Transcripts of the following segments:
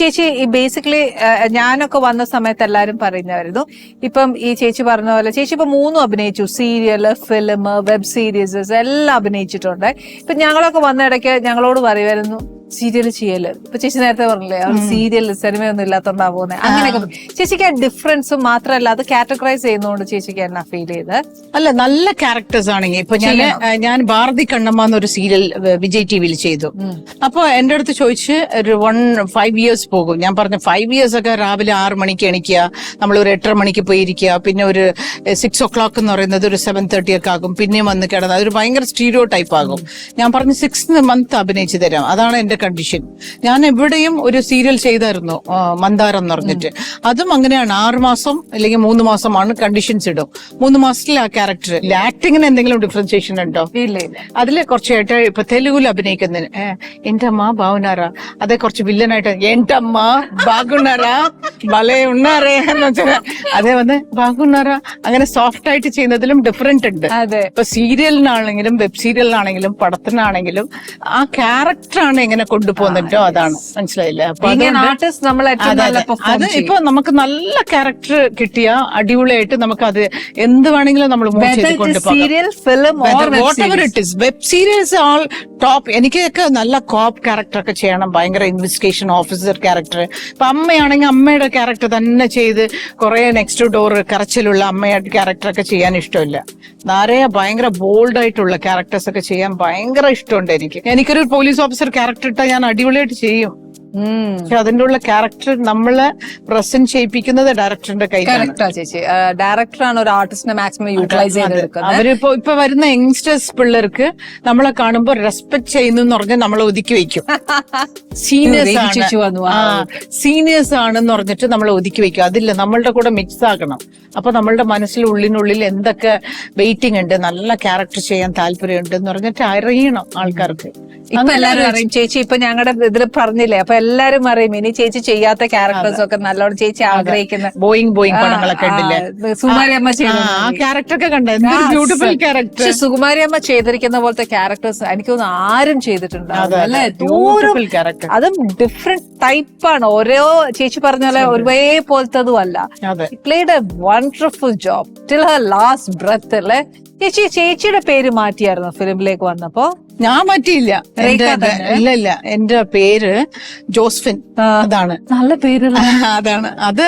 ചേച്ചി ഈ ബേസിക്കലി ഞാനൊക്കെ വന്ന സമയത്ത് എല്ലാരും പറയുന്നവരുന്നു ഇപ്പം ഈ ചേച്ചി പറഞ്ഞ പോലെ ചേച്ചി ഇപ്പൊ മൂന്നും അഭിനയിച്ചു. സീരിയൽ ഫിലിം വെബ് സീരീസസ് എല്ലാം അഭിനയിച്ചിട്ടുണ്ട്. ഇപ്പൊ ഞങ്ങളൊക്കെ വന്ന ഇടയ്ക്ക് ഞങ്ങളോട് പറയുമായിരുന്നു സീരിയൽ ചെയ്യൽ. ഇപ്പൊ ചേച്ചി നേരത്തെ പറഞ്ഞില്ലേ അവർ സീരിയൽ സിനിമയൊന്നും ഇല്ലാത്തോണ്ടാ പോകുന്നത് അങ്ങനെയൊക്കെ ചേച്ചിക്ക് ആ ഡിഫറൻസും മാത്രമല്ല അത് കാറ്റഗറൈസ് ചെയ്യുന്നതുകൊണ്ട് ചേച്ചിക്ക് എന്നാ ഫീൽ ചെയ്ത്? അല്ല നല്ല ക്യാരക്ടേഴ്സ് ആണെങ്കിൽ ഇപ്പൊ ഞാൻ ഞാൻ ഭാരതി കണ്ണമ്മ എന്നൊരു സീരിയൽ വിജയ് ടി വിയിൽ ചെയ്തു. അപ്പൊ എന്റെ അടുത്ത് ചോദിച്ച് ഒരു വൺ ഫൈവ് ഇയേഴ്സ് പോകും. ഞാൻ പറഞ്ഞു ഫൈവ് ഇയേഴ്സ് ഒക്കെ രാവിലെ ആറ് മണിക്ക് എണിക്കുക നമ്മൾ ഒരു എട്ടര മണിക്ക് പോയിരിക്കുക പിന്നെ ഒരു സിക്സ് ഒ ക്ലോക്ക് എന്ന് പറയുന്നത് ഒരു സെവൻ തേർട്ടി ഒക്കെ ആകും. പിന്നെയും വന്ന് കിടന്നത് അതൊരു ഭയങ്കര സ്റ്റീരിയോ ടൈപ്പ് ആകും. ഞാൻ പറഞ്ഞു സിക്സ് മന്ത് അഭിനയിച്ചു തരാം. അതാണ് എന്റെ കണ്ടീഷൻ ഞാൻ എവിടെയും ഒരു സീരിയൽ ചെയ്തായിരുന്നു മന്ദാരം എന്ന് പറഞ്ഞിട്ട്. അതും അങ്ങനെയാണ്. ആറ് മാസം അല്ലെങ്കിൽ മൂന്ന് മാസമാണ് കണ്ടീഷൻസ് ഇടും. മൂന്ന് മാസത്തിൽ ആ ക്യാരക്ടർ ആക്ടിങ്ങിന് എന്തെങ്കിലും ഡിഫറൻസിയേഷൻ ഉണ്ടോ? അതിൽ കുറച്ചായിട്ട് ഇപ്പൊ തെലുഗുൽ അഭിനയിക്കുന്നതിന് എന്റെ അമ്മ ഭാവനാറ. അതേ കുറച്ച് വില്ലനായിട്ട് എന്റെ അമ്മ ബാഗുണ്ണാറ ബലേ ഉണ്ണാറേ എന്ന് വെച്ചാൽ അതേ വന്ന് ബാഗുണ്ണാറ അങ്ങനെ സോഫ്റ്റ് ആയിട്ട് ചെയ്യുന്നതിലും ഡിഫറെന്റ് ഉണ്ട്. ഇപ്പൊ സീരിയലിനാണെങ്കിലും വെബ് സീരിയലിനാണെങ്കിലും പടത്തിനാണെങ്കിലും ആ ക്യാരക്ടറാണ് എങ്ങനെ കൊണ്ടുപോകുന്നുണ്ടോ അതാണ്. മനസ്സിലായില്ലേ? അപ്പൊ അതുകൊണ്ട് അതെ, അതെ. അത് ഇപ്പൊ നമുക്ക് നല്ല ക്യാരക്ടർ കിട്ടിയ അടിപൊളിയായിട്ട് നമുക്ക് അത് എന്ത് വേണമെങ്കിലും നമ്മൾ മൂവ് ചെയ്ത് കൊണ്ടുപോകാം series. It is web series all top എനിക്കൊക്കെ നല്ല കോപ്പ് ക്യാരക്ടർ ഒക്കെ ചെയ്യണം. ഭയങ്കര ഇൻവെസ്റ്റിഗേഷൻ ഓഫീസർ ക്യാരക്ടർ ഇപ്പൊ അമ്മയാണെങ്കിൽ അമ്മയുടെ ക്യാരക്ടർ തന്നെ ചെയ്ത് കുറെ നെക്സ്റ്റ് ഡോർ കറച്ചിലുള്ള അമ്മയുടെ ക്യാരക്ടർ ഒക്കെ ചെയ്യാൻ ഇഷ്ടമില്ല. നിറയെ ഭയങ്കര ബോൾഡ് ആയിട്ടുള്ള ക്യാരക്ടേഴ്സ് ഒക്കെ ചെയ്യാൻ ഭയങ്കര ഇഷ്ടമുണ്ട് എനിക്ക്. എനിക്കൊരു പോലീസ് ഓഫീസർ ക്യാരക്ടർ ഇട്ടാൽ ഞാൻ അടിപൊളിയായിട്ട് ചെയ്യും. പക്ഷെ അതിന്റെ ഉള്ള ക്യാരക്ടർ നമ്മളെ പ്രസന്റ് ചെയ്യിപ്പിക്കുന്നത് ഡയറക്ടറിന്റെ കയ്യിലാണ്. ചേച്ചി. ഡയറക്ടറാണ് ഒരു ആർട്ടിസ്റ്റിനെ മാക്സിമം യൂട്ടിലൈസ് ചെയ്തെടുക്കുന്നത്. അവരിപ്പോ ഇപ്പൊ വരുന്ന യങ്സ്റ്റേഴ്സ് പിള്ളേർക്ക് നമ്മളെ കാണുമ്പോൾ റെസ്പെക്ട് ചെയ്യുന്നു എന്ന് പറഞ്ഞാൽ നമ്മളെ ഒതുക്കി വെക്കും. സീനിയേഴ്സ് വന്നു, ആ, സീനിയേഴ്സ് ആണെന്ന് പറഞ്ഞിട്ട് നമ്മളെ ഒതുക്കി വെക്കും. അതില്ല നമ്മളുടെ കൂടെ മിക്സ് ആക്കണം അപ്പൊ നമ്മളുടെ മനസ്സിൽ ഉള്ളിനുള്ളിൽ എന്തൊക്കെ വെയിറ്റിംഗ് ഉണ്ട് നല്ല ക്യാരക്ടർ ചെയ്യാൻ താല്പര്യമുണ്ട് എന്ന് പറഞ്ഞിട്ട് അറിയണം ആൾക്കാർക്ക്. ഇപ്പൊ എല്ലാരും അറിയും. ചേച്ചി ഇപ്പൊ ഞങ്ങളുടെ ഇതിൽ പറഞ്ഞില്ലേ അപ്പൊ എല്ലാരും അറിയും. ഇനി ചേച്ചി ചെയ്യാത്ത ക്യാരക്ടേഴ്സ് ഒക്കെ നല്ലോണം ചേച്ചി ആഗ്രഹിക്കുന്ന ബോയിങ് ബോയിങ് പടങ്ങളൊക്കെ സുകുമാരി അമ്മ ബ്യൂട്ടിഫുൾ ക്യാരക്ടർ സുകുമാരി അമ്മ ചെയ്തിരിക്കുന്ന പോലത്തെ ക്യാരക്ടേഴ്സ് എനിക്ക് തോന്നുന്നു ആരും ക്യാരക്ടർ അതും ഡിഫറെന്റ് ടൈപ്പാണ് ഓരോ ചേച്ചി പറഞ്ഞ പോലെ ഒരേ പോലത്തതും അല്ല. Played a wonderful job till her last breath അല്ലേ? ചേച്ചി ചേച്ചിയുടെ പേര് മാറ്റിയായിരുന്നു ഫിലിമിലേക്ക് വന്നപ്പോ. ഞാൻ എന്റെ ഇല്ല ഇല്ല എന്റെ പേര് ജോസ്ഫിൻ അതാണ് നല്ല പേര് അതാണ്. അത്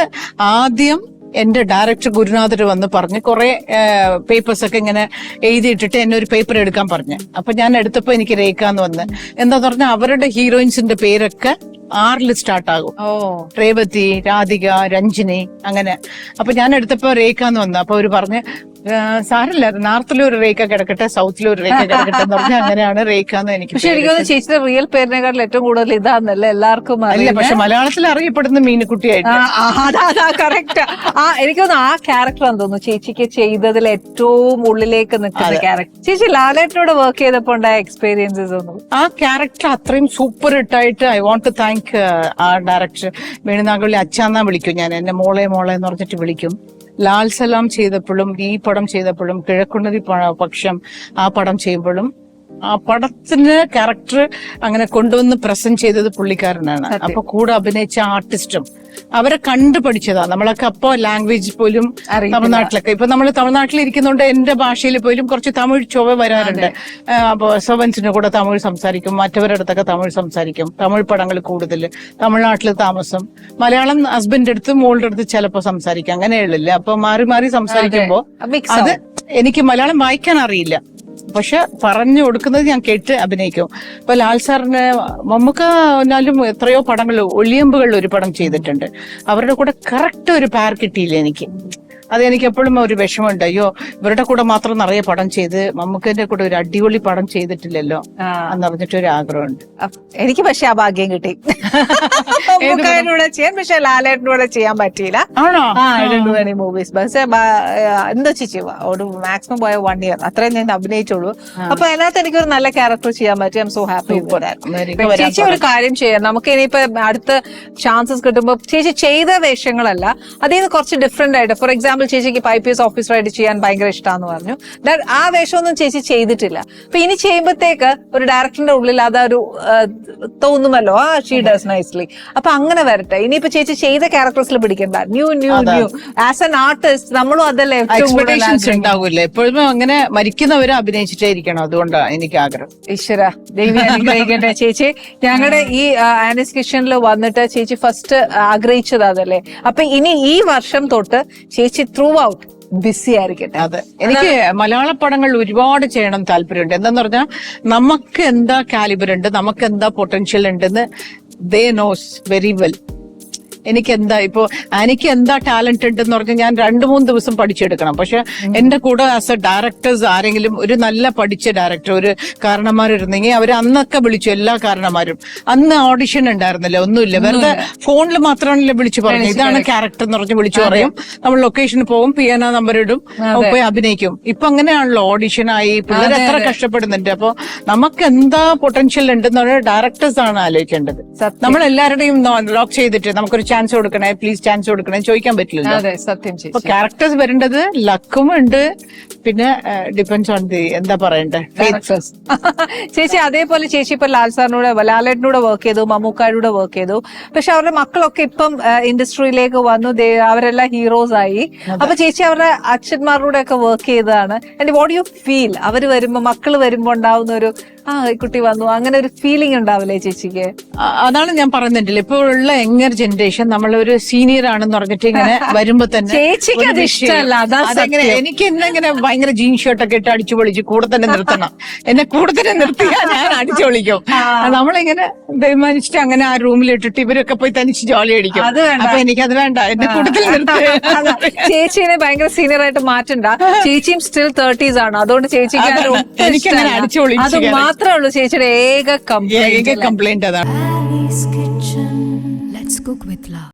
ആദ്യം എന്റെ ഡയറക്ടർ ഗുരുനാഥർ വന്ന് പറഞ്ഞ് കുറെ പേപ്പേഴ്സ് ഒക്കെ ഇങ്ങനെ എഴുതിയിട്ടിട്ട് എന്നെ ഒരു പേപ്പർ എടുക്കാൻ പറഞ്ഞു. അപ്പൊ ഞാൻ എടുത്തപ്പോ എനിക്ക് രേഖാന്ന് വന്ന്. എന്താ പറഞ്ഞാൽ അവരുടെ ഹീറോയിൻസിന്റെ പേരൊക്കെ ആറിൽ സ്റ്റാർട്ട് ആകും. ഓ. രേവതി രാധിക രഞ്ജിനി അങ്ങനെ. അപ്പൊ ഞാൻ എടുത്തപ്പോ രേഖ എന്ന് വന്നു. അപ്പൊ അവർ പറഞ്ഞ് "ആ, സാരമില്ല. നോർത്തിലും ഒരു റേഖ കിടക്കട്ടെ സൗത്തിലും ഒരു റേഖ കിടക്കട്ടെ എന്ന് പറഞ്ഞാൽ അങ്ങനെയാണ് റേഖ എന്ന് എനിക്ക് പക്ഷെ എനിക്ക് തോന്നുന്നു ചേച്ചിയുടെ റിയൽ പേരിനെക്കാട്ടിൽ ഏറ്റവും കൂടുതൽ ഇതാന്നല്ലേ എല്ലാവർക്കും അല്ല പക്ഷെ മലയാളത്തിൽ അറിയപ്പെടുന്ന മീനുക്കുട്ടിയായിട്ട്. കറക്റ്റ് ആ എനിക്ക് തോന്നുന്നു ആ ക്യാരക്ടർ എന്ന് തോന്നുന്നു. ചേച്ചിക്ക് ചെയ്തതിൽ ഏറ്റവും ഉള്ളിലേക്ക് നിൽക്കുന്ന ക്യാരക്ടർ ചേച്ചി ലാലേട്ടനോട് വർക്ക് ചെയ്തപ്പോ ഉണ്ടായ എക്സ്പീരിയൻസസ് ഒന്നും. ആ ക്യാരക്ടർ അത്രയും സൂപ്പർ ഇട്ടായിട്ട് ഐ വോണ്ട് ടു താങ്ക് ആ ഡയറക്ടർ വേണുനാഗുള്ളി അച്ഛാന്നാ വിളിക്കും ഞാൻ. എന്നെ മോളെ മോളെ എന്ന് പറഞ്ഞിട്ട് വിളിക്കും. ലാൽ സലാം ചെയ്തപ്പോഴും ഈ പടം ചെയ്തപ്പോഴും കിഴക്കുണ്ണതി പക്ഷം ആ പടം ചെയ്യുമ്പോഴും ആ പടത്തിന് ക്യാരക്ടർ അങ്ങനെ കൊണ്ടുവന്ന് പ്രസന്റ് ചെയ്തത് പുള്ളിക്കാരനാണ്. അപ്പൊ കൂടെ അഭിനയിച്ച ആർട്ടിസ്റ്റും അവരെ കണ്ടു പഠിച്ചതാ. നമ്മളൊക്കെ അപ്പോ ലാംഗ്വേജ് പോലും. തമിഴ്നാട്ടിലൊക്കെ. ഇപ്പൊ നമ്മൾ തമിഴ്നാട്ടിൽ ഇരിക്കുന്നതുകൊണ്ട് എന്റെ ഭാഷയിൽ പോലും കുറച്ച് തമിഴ് ചൊവ്വ വരാറുണ്ട്. അപ്പോ സെവൻസിന്റെ കൂടെ തമിഴ് സംസാരിക്കും. മറ്റവരുടെ അടുത്തൊക്കെ തമിഴ് സംസാരിക്കും. തമിഴ് പടങ്ങൾ കൂടുതൽ. തമിഴ്നാട്ടിൽ താമസം. മലയാളം ഹസ്ബൻഡ് അടുത്ത് മോളുടെ അടുത്ത് ചിലപ്പോ സംസാരിക്കും. അങ്ങനെയുള്ളില്ല? അപ്പൊ മാറി മാറി സംസാരിക്കുമ്പോ അത് എനിക്ക് മലയാളം വായിക്കാൻ അറിയില്ല. പക്ഷെ പറഞ്ഞു കൊടുക്കുന്നത് ഞാൻ കേട്ട് അഭിനയിക്കും. ഇപ്പൊ ലാൽ സാറിന് നമുക്ക് എന്നാലും എത്രയോ പടങ്ങൾ ഒളിയമ്പുകളിൽ ഒരു പടം ചെയ്തിട്ടുണ്ട്. അവരുടെ കൂടെ കറക്റ്റ് ഒരു പാർ കിട്ടിയില്ല എനിക്ക്. അത് എനിക്ക് എപ്പോഴും ഒരു വിഷമമുണ്ട്. അയ്യോ ഇവരുടെ കൂടെ മാത്രം നിറയെ പടം ചെയ്ത് മമ്മൂക്കിന്റെ കൂടെ ഒരു അടിപൊളി പടം ചെയ്തിട്ടില്ലല്ലോ എന്ന് പറഞ്ഞിട്ട് ഒരു ആഗ്രഹമുണ്ട് എനിക്ക് പക്ഷെ ആ ഭാഗ്യം കിട്ടി. കൂടെ ചെയ്യാൻ പക്ഷെ ലാലേട്ടന്റെ കൂടെ ചെയ്യാൻ പറ്റിയില്ല. ആണോ? മൂവീസ് പക്ഷെ എന്താ ചേച്ചി ഒരു മാക്സിമം പോയ വൺ ഇയർ അത്രയും ഞാൻ അഭിനയിച്ചുള്ളൂ. അപ്പൊ അതിനകത്ത് എനിക്ക് ഒരു നല്ല ക്യാരക്ടർ ചെയ്യാൻ പറ്റി. ഐം സോ ഹാപ്പി ചേച്ചി ഒരു കാര്യം ചെയ്യാം. നമുക്ക് ഇനിയിപ്പോ അടുത്ത ചാൻസസ് കിട്ടുമ്പോ ചേച്ചി ചെയ്ത വേഷങ്ങളല്ല അതിൽ നിന്ന് കുറച്ച് ഡിഫറെന്റ് ആയിട്ട്. ഫോർ എക്സാമ്പിൾ ചേച്ചിക്ക് ഐ പി എസ് ഓഫീസറായിട്ട് ചെയ്യാൻ ഭയങ്കര ഇഷ്ടമാന്ന് പറഞ്ഞു. ആ വേഷമൊന്നും ചേച്ചി ചെയ്തിട്ടില്ല. അപ്പൊ ഇനി ചെയ്യുമ്പോഴത്തേക്ക് ഒരു ഡയറക്ടറിന്റെ ഉള്ളിൽ അതൊരു തോന്നുമല്ലോ. ആ ഷീ ഡസ് നൈസ്ലി അപ്പൊ അങ്ങനെ വരട്ടെ. ഇനിയിപ്പോ ചേച്ചി ചെയ്ത ക്യാരക്ടേഴ്സിൽ പിടിക്കണ്ട. New new new. As an artist നമ്മളും അതല്ലേ എക്സ്പെക്ടേഷൻസ് ഉണ്ടാവില്ല? എപ്പോഴും അങ്ങനെ മരിക്കുന്നവരെ അഭിനയിച്ചിട്ടേ ഇരിക്കണം. അതുകൊണ്ടാണ് എനിക്ക് ആഗ്രഹം. ഈശ്വര ദൈവം അനുഗ്രഹിക്കട്ടെ ചേച്ചി. ഞങ്ങളുടെ ഈ ആനസ് കിഷനിൽ വന്നിട്ട് ചേച്ചി ഫസ്റ്റ് ആഗ്രഹിച്ചത് അതല്ലേ. അപ്പൊ ഇനി ഈ വർഷം തൊട്ട് ചേച്ചി ത്രൂ ഔട്ട് ബിസി ആയിരിക്കട്ടെ. അതെ. എനിക്ക് മലയാള പടങ്ങൾ ഒരുപാട് ചെയ്യണം താല്പര്യമുണ്ട്. എന്താന്ന് പറഞ്ഞാൽ നമുക്ക് എന്താ കാലിബർ ഉണ്ട് നമുക്ക് എന്താ പൊട്ടൻഷ്യൽ ഉണ്ടെന്ന് they know very well. എനിക്ക് എന്താ ഇപ്പോ എനിക്ക് എന്താ ടാലന്റ് ഉണ്ടെന്ന് പറഞ്ഞാൽ ഞാൻ രണ്ടു മൂന്ന് ദിവസം പഠിച്ചെടുക്കണം. പക്ഷെ എന്റെ കൂടെ ആസ് എ ഡയറക്ടേഴ്സ് ആരെങ്കിലും ഒരു നല്ല പഠിച്ച ഡയറക്ടർ ഒരു കാരണന്മാരിരുന്നെങ്കിൽ അവർ അന്നൊക്കെ വിളിച്ചു എല്ലാ കാരണന്മാരും. അന്ന് ഓഡിഷൻ ഉണ്ടായിരുന്നില്ല ഒന്നുമില്ല. വെറുതെ ഫോണിൽ മാത്രമാണല്ലോ വിളിച്ചു പറഞ്ഞു ഇതാണ് ക്യാരക്ടർ എന്ന് പറഞ്ഞ് വിളിച്ചു പറയും. നമ്മൾ ലൊക്കേഷനിൽ പോകും പിയാനോ നമ്പർ ഇടും പോയി അഭിനയിക്കും. ഇപ്പൊ അങ്ങനെയാണല്ലോ ആയി പിള്ളേർ എത്ര കഷ്ടപ്പെടുന്നുണ്ട്. അപ്പൊ നമുക്ക് എന്താ പൊട്ടൻഷ്യൽ ഉണ്ടെന്ന് പറഞ്ഞാൽ ഡയറക്ടേഴ്സ് ആണ് ആലോചിക്കേണ്ടത്. നമ്മൾ എല്ലാവരുടെയും ലോക്ക് ചെയ്തിട്ട് നമുക്കൊരു ചാൻസ് കൊടുക്കണേ പ്ലീസ് ചാൻസ് കൊടുക്കണേ ചോദിക്കാൻ പറ്റില്ല അതെ സത്യം അപ്പൊ ചേച്ചി ക്യാരക്ടേഴ്സ് വരേണ്ടത് ലക്കും ഉണ്ട്. പിന്നെ ഡിപ്പെൻസ് ഓൺ ദി എന്താ പറയണ്ടേ? Characters. ചേച്ചി അതേപോലെ ചേച്ചി ഇപ്പൊ ലാൽ സാറിനൂടെ ലാലേട്ടനൂടെ വർക്ക് ചെയ്തു മമ്മൂക്കാരുടെ വർക്ക് ചെയ്തു. പക്ഷെ അവരുടെ മക്കളൊക്കെ ഇപ്പം ഇൻഡസ്ട്രിയിലേക്ക് വന്നു. ദേ- അവരെല്ലാം ഹീറോസ് ആയി. അപ്പൊ ചേച്ചി അവരുടെ അച്ഛന്മാരുടെ ഒക്കെ വർക്ക് ചെയ്തതാണ്. ആൻഡ് വാട്ട് യു ഫീൽ അവർ വരുമ്പോ മക്കൾ വരുമ്പോ ഉണ്ടാവുന്ന ഒരു ആ കുട്ടി വന്നു. അങ്ങനെ ഒരു ഫീലിംഗ് ഉണ്ടാവില്ലേ ചേച്ചിക്ക്? അതാണ് ഞാൻ പറയുന്നുണ്ടല്ലോ ഇപ്പോൾ ഉള്ള യങ്ങർ ജനറേഷൻ നമ്മളൊരു സീനിയർ ആണെന്ന് പറഞ്ഞിട്ട് ഇങ്ങനെ വരുമ്പോ തന്നെ ചേച്ചിക്ക് അത് ഇഷ്ടമല്ല, അതെങ്ങനെ. എനിക്ക് എന്നെങ്ങനെ ഭയങ്കര ജീൻ ഷർട്ടൊക്കെ ഇട്ട് അടിച്ചു പൊളിച്ച് കൂടെ തന്നെ നിർത്തണം. എന്നെ കൂടെ തന്നെ നിർത്തിയാൽ ഞാൻ അടിച്ചു പൊളിക്കും. നമ്മളിങ്ങനെ ബഹുമാനിച്ചിട്ട് അങ്ങനെ ആ റൂമിൽ ഇട്ടിട്ട് ഇവരൊക്കെ പോയി തനിച്ച് ജോലി അടിക്കും. അത് വേണ്ട. അപ്പൊ എനിക്കത് വേണ്ട. എന്റെ കൂട്ടത്തിൽ ചേച്ചീനെ ഭയങ്കര സീനിയർ ആയിട്ട് മാറ്റണ്ട. ചേച്ചിയും സ്റ്റിൽ തേർട്ടീസ് ആണ്. അതുകൊണ്ട് ചേച്ചിക്ക്. അത് ഒട്ടും മാത്രമേ ഉള്ളൂ ചേച്ചിയുടെ ഏക കംപ്ലൈന്റ് കംപ്ലൈന്റ് അതാണ്.